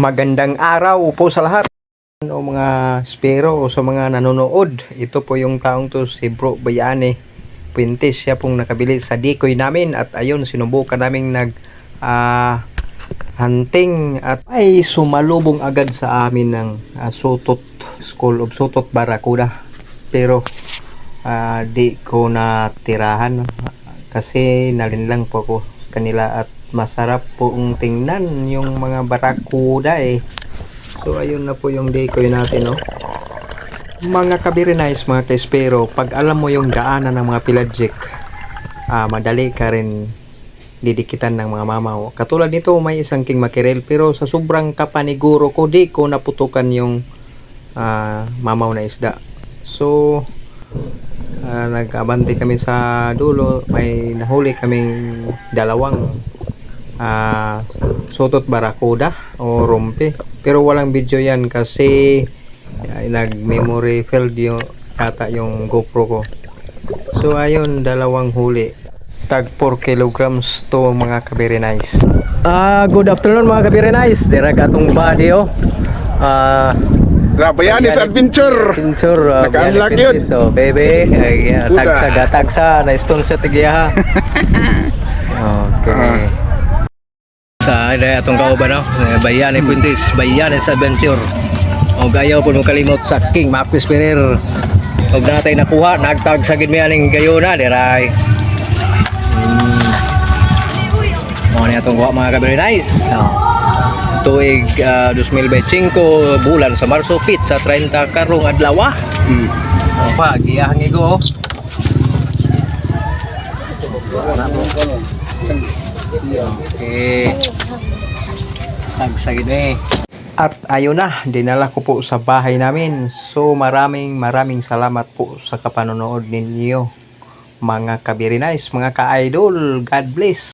Magandang araw po sa lahat o mga spero o sa mga nanonood. Ito po yung taong to si Bro Bayane Puentes. Siya pong nakabili sa decoy namin at ayun sinubukan naming nag ah, hunting at ay sumalubong agad sa amin ng ah, Sotot School of Sotot Barracuda. Pero ah, di ko natirahan kasi nalinlang po ako kanila at masarap pong tingnan yung mga barakuda eh. So ayun na po yung decoy natin no. Mga kabirinize, mga kespero, pag alam mo yung daanan ng mga piladjik, ah, madali ka rin didikitan ng mga mamaw. Katulad nito, may isang king mackerel, pero sa sobrang kapaniguro ko, di ko naputukan yung ah, mamaw na isda. So, ah, nag-abante kami sa dulo, may nahuli kaming dalawang ah, sutot barakuda o rompe. Pero walang video yan kasi ay, nag-memory failed yung yata yung GoPro ko. So ayun, dalawang huli. Tag 4 kilograms to mga kabiri nice. Ah, good afternoon mga kabiri nice. Dira ka atong body oh. Ah, Rabayanis Adventure! Adventure. Uh, Naka-unlock yun. So, baby, ay, uh, tagsa, gatagsa, na-stone sa tigyaha. Sa ida atong kauban no, Eh, Bayan ni Puntis, Bayan sa Adventure. O gayaw po mo kalimot sa King Marcus Ferrer. Og natay nakuha, nagtag sa gid miyaning gayona diray. Hmm. Mo ni atong kuha mga kabiri nice. Oh. Tuig ah, 2025 bulan sa Marso pit sa 30 karong adlaw. Hmm. Oh, pa giyahang igo. oh. Okay. Tagsagid eh. At ayun na, dinala ko po sa bahay namin. So maraming maraming salamat po sa kapanonood ninyo. Mga kabirinize, mga ka-idol, God bless.